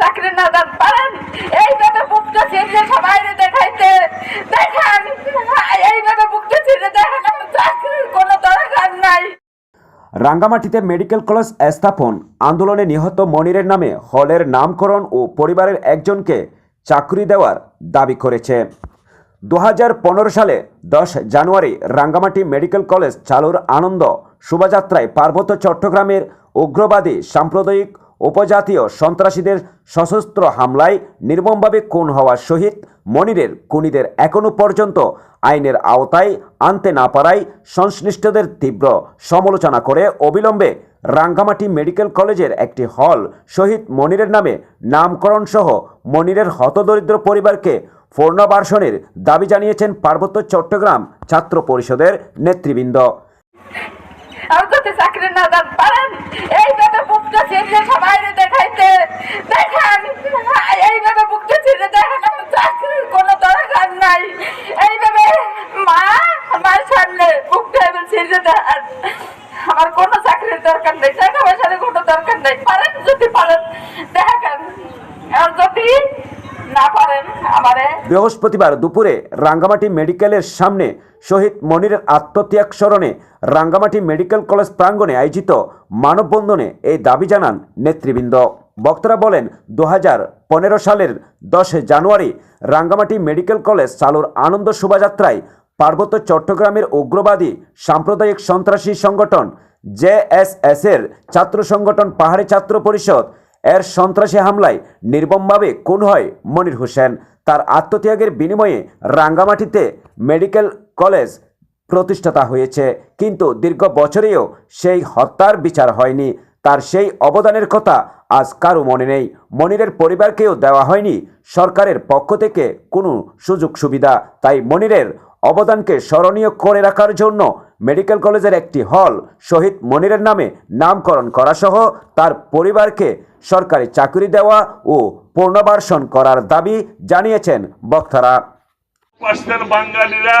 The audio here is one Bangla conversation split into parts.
চাকরি না পারেন। এইভাবে সবাই দেখাইতে দেখান। এইভাবে দেখান চাকরির কোনো দরকার নাই। রাঙ্গামাটিতে মেডিকেল কলেজ স্থাপন আন্দোলনে নিহত মনিরের নামে হলের নামকরণ ও পরিবারের একজনকে চাকরি দেওয়ার দাবি করেছে। দু হাজার পনেরো সালে দশ জানুয়ারি রাঙ্গামাটি মেডিকেল কলেজ চালুর আনন্দ শোভাযাত্রায় পার্বত্য চট্টগ্রামের উগ্রবাদী সাম্প্রদায়িক উপজাতীয় সন্ত্রাসীদের সশস্ত্র হামলায় নির্মমভাবে খুন হওয়া শহীদ মনিরের খুনিদের এখনও পর্যন্ত আইনের আওতায় আনতে না পারায় সংশ্লিষ্টদের তীব্র সমালোচনা করে অবিলম্বে রাঙ্গামাটি মেডিকেল কলেজের একটি হল শহীদ মনিরের নামে নামকরণ সহ মনিরের হতদরিদ্র পরিবারকে পূর্ণবাসনের দাবি জানিয়েছেন পার্বত্য চট্টগ্রাম ছাত্র পরিষদের নেতৃবৃন্দ। না দেন পারেন? এইভাবে বুকটা ছিঁড়ে সবাইরে দেখাইতে। দেখান। এইভাবে আমার চাকরির কোনো দরকার নাই। এইভাবে মা আমার সামনে বুকটা এবার ছেড়ে দেখান। আমার কোনো চাকরির দরকার নেই, টাকা পয়সার কোনো দরকার নেই পারেন যদি পারেন দেখান আর যদি না পারেন আমারে বৃহস্পতিবার দুপুরে রাঙ্গামাটি মেডিকেলের সামনে শহীদ মনিরের আত্মত্যাগ স্মরণে রাঙ্গামাটি মেডিকেল কলেজ প্রাঙ্গণে আয়োজিত মানববন্ধনে এই দাবি জানান নেতৃবৃন্দ। বক্তারা বলেন দু সালের দশে জানুয়ারি রাঙ্গামাটি মেডিকেল কলেজ চালুর আনন্দ শোভাযাত্রায় পার্বত্য চট্টগ্রামের উগ্রবাদী সাম্প্রদায়িক সন্ত্রাসী সংগঠন জেএসএস এর ছাত্র সংগঠন পাহাড়ি ছাত্র পরিষদ এর সন্ত্রাসী হামলায় নির্মমভাবে খুন হয় মনির হোসেন। তার আত্মত্যাগের বিনিময়ে রাঙ্গামাটিতে মেডিকেল কলেজ প্রতিষ্ঠাতা হয়েছে। কিন্তু দীর্ঘ বছরেও সেই হত্যার বিচার হয়নি। তার সেই অবদানের কথা আজ কারও মনে নেই। মনিরের পরিবারকেও দেওয়া হয়নি সরকারের পক্ষ থেকে কোনো সুযোগ সুবিধা তাই মনিরের অবদানকে স্মরণীয় করে রাখার জন্য মেডিকেল কলেজের একটি হল শহীদ মনিরের নামে নামকরণ করা সহ তার পরিবারকে সরকারি চাকরি দেওয়া ও পুনর্বাসন করার দাবি জানিয়েছেন বক্তারা। পার্সেন্ট বাঙালিরা,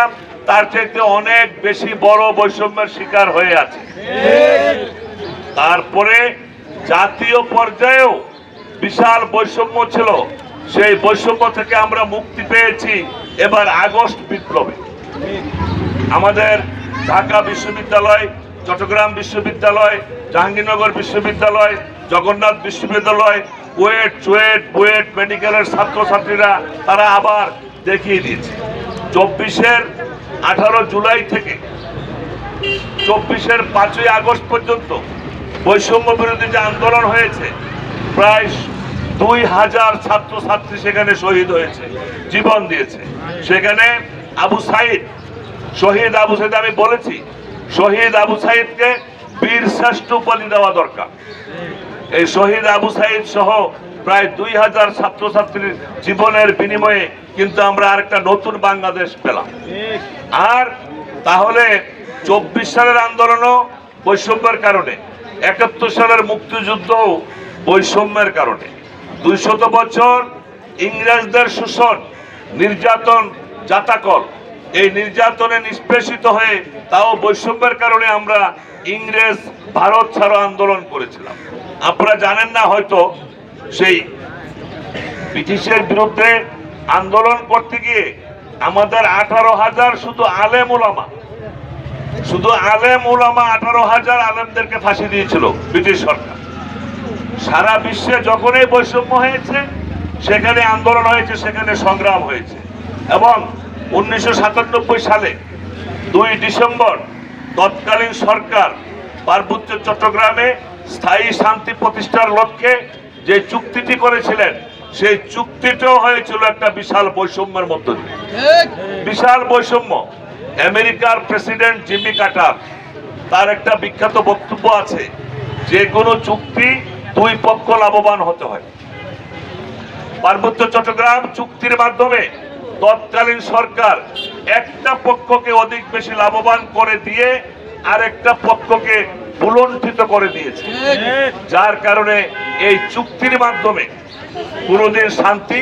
তার চাইতে অনেক বেশি বড় বৈষম্যের শিকার হয়ে আছে। তারপরে জাতীয় পর্যায়েও বিশাল বৈষম্য ছিল। সেই বৈষম্য থেকে আমরা মুক্তি পেয়েছি এবার আগস্ট বিপ্লবে। আমাদের ঢাকা বিশ্ববিদ্যালয়, চট্টগ্রাম বিশ্ববিদ্যালয়, জাহাঙ্গীরনগর বিশ্ববিদ্যালয় জগন্নাথ বিশ্ববিদ্যালয় কুয়েট চুয়েট, বুয়েট মেডিকেলের ছাত্রছাত্রীরা তারা আবার দেখিয়ে দিয়েছে। চব্বিশের আঠারো জুলাই থেকে চব্বিশের পাঁচই আগস্ট পর্যন্ত বৈষম্য বিরোধী যে আন্দোলন হয়েছে, প্রায় দুই হাজার ছাত্রছাত্রী সেখানে শহীদ হয়েছে, জীবন দিয়েছে। সেখানে আবু সাইদ, শহীদ আবু সাইদ, আমি বলেছি, শহীদ আবু সাইদকে বীর শ্রেষ্ঠ উপাধি দেওয়া দরকার। এই শহীদ আবু সাইদ সহ প্রায় দুই হাজার ছাত্রছাত্রীর জীবনের বিনিময়ে কিন্তু আমরা আরেকটা নতুন বাংলাদেশ পেলাম। আর তাহলে চব্বিশ সালের আন্দোলনও বৈষম্যের কারণে, একাত্তর সালের মুক্তিযুদ্ধও বৈষম্যের কারণে। দুইশত বছর ইংরেজদের শোষণ, নির্যাতন, জাতাকল এই নির্যাতনে নিষ্পেষিত হয়ে তাও বৈষম্যের কারণে আমরা ইংরেজ, ভারত ছাড়ো আন্দোলন করেছিলাম। আপনারা জানেন না হয়তো সেই ব্রিটিশের বিরুদ্ধে আন্দোলন করতে গিয়ে আমাদের আঠারো হাজার শুধু আলেম ওলামা শুধু আলেম ওলামা আঠারো হাজার আলেমদেরকে ফাঁসি দিয়েছিল ব্রিটিশ সরকার। সারা বিশ্বে যখনই বৈষম্য হয়েছে, সেখানে আন্দোলন হয়েছে, সেখানে সংগ্রাম হয়েছে। এবং উনিশশো সাতানব্বই সালে দুই ডিসেম্বর তৎকালীন সরকার পার্বত্য চট্টগ্রামে স্থায়ী শান্তি প্রতিষ্ঠার লক্ষ্যে যে চুক্তিটি করেছিলেন সেই চুক্তিটাও হয়েছিল একটা বিশাল বৈষম্যের মধ্য দিয়ে। বিশাল বৈষম্য। আমেরিকার প্রেসিডেন্ট জিমি কাটার তার একটা বিখ্যাত বক্তব্য আছে যে কোনো চুক্তি দুই পক্ষ লাভবান হতে হয়। পার্বত্য চট্টগ্রাম চুক্তির মাধ্যমে তৎকালীন সরকার একটা পক্ষকে অধিক বেশি লাভবান করে দিয়ে আরেকটা পক্ষকে বুলন্ঠিত করে দিয়েছে। যার কারণে এই চুক্তির মাধ্যমে কোনোদিন শান্তি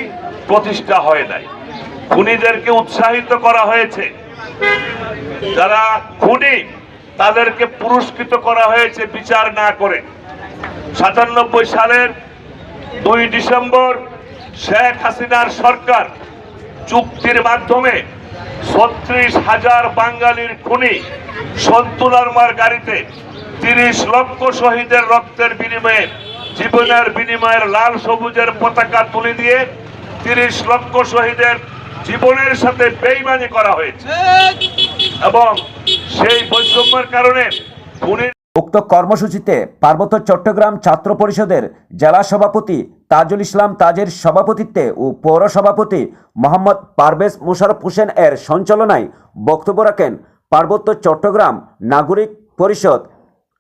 প্রতিষ্ঠা হয় নাই। খুনিদেরকে উৎসাহিত করা হয়েছে। যারা খুনি, তাদেরকে পুরস্কৃত করা হয়েছে বিচার না করে। সাতানব্বই সালের দুই ডিসেম্বর শেখ হাসিনার সরকার চুক্তির মাধ্যমে ছত্রিশ হাজার বাঙালির খুনি সন্তুলারমার গাড়িতে তিরিশ লক্ষ শহীদের রক্তের বিনিময়ে, জীবনের বিনিময়ের লাল সবুজের পতাকা তুলে দিয়ে তিরিশ লক্ষ শহীদের জীবনের সাথে বেইমানি করা হয়েছে। এবং সেই বৈষম্যের কারণে উক্ত কর্মসূচিতে পার্বত্য চট্টগ্রাম ছাত্র পরিষদের জেলা সভাপতি তাজুল ইসলাম তাজের সভাপতিত্বে ও পৌর সভাপতি মোহাম্মদ পারভেজ মুশারফ হোসেন এর সঞ্চালনায় বক্তব্য রাখেন পার্বত্য চট্টগ্রাম নাগরিক পরিষদ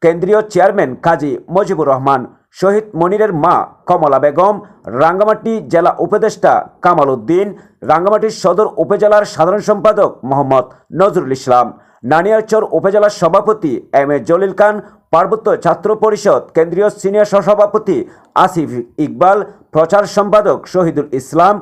কেন্দ্রীয় চেয়ারম্যান কাজী মজিবুর রহমান, শহীদ মনিরের মা কমলা বেগম, রাঙ্গামাটি জেলা উপদেষ্টা কামাল উদ্দিন রাঙ্গামাটির সদর উপজেলার সাধারণ সম্পাদক মোহাম্মদ নজরুল ইসলাম, নানিয়ারচর উপজেলার সভাপতি এম এ জলিল খান পার্বত্য ছাত্র পরিষদ কেন্দ্রীয় সিনিয়র সহসভাপতি আসিফ ইকবাল, প্রচার সম্পাদক শহীদুল ইসলাম,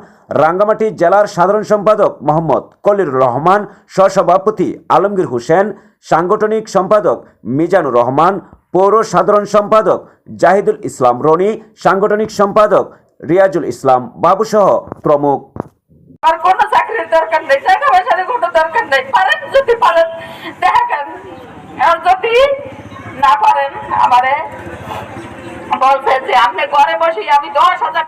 রাঙ্গামাটি জেলার সাধারণ সম্পাদক মোহাম্মদ কলিরুর রহমান, সহসভাপতি আলমগীর হোসেন, সাংগঠনিক সম্পাদক মিজানুর রহমান, পৌর সাধারণ সম্পাদক জাহিদুল ইসলাম রনি, সাংগঠনিক সম্পাদক রিয়াজুল ইসলাম বাবুসহ প্রমুখ। আর চাকরির দরকার নেই, টাকা পয়সার কোনো দরকার নেই। পারেন যদি পারেন আর যদি না পারেন আমারে বলছে যে আপনি ঘরে বসে আমি দশ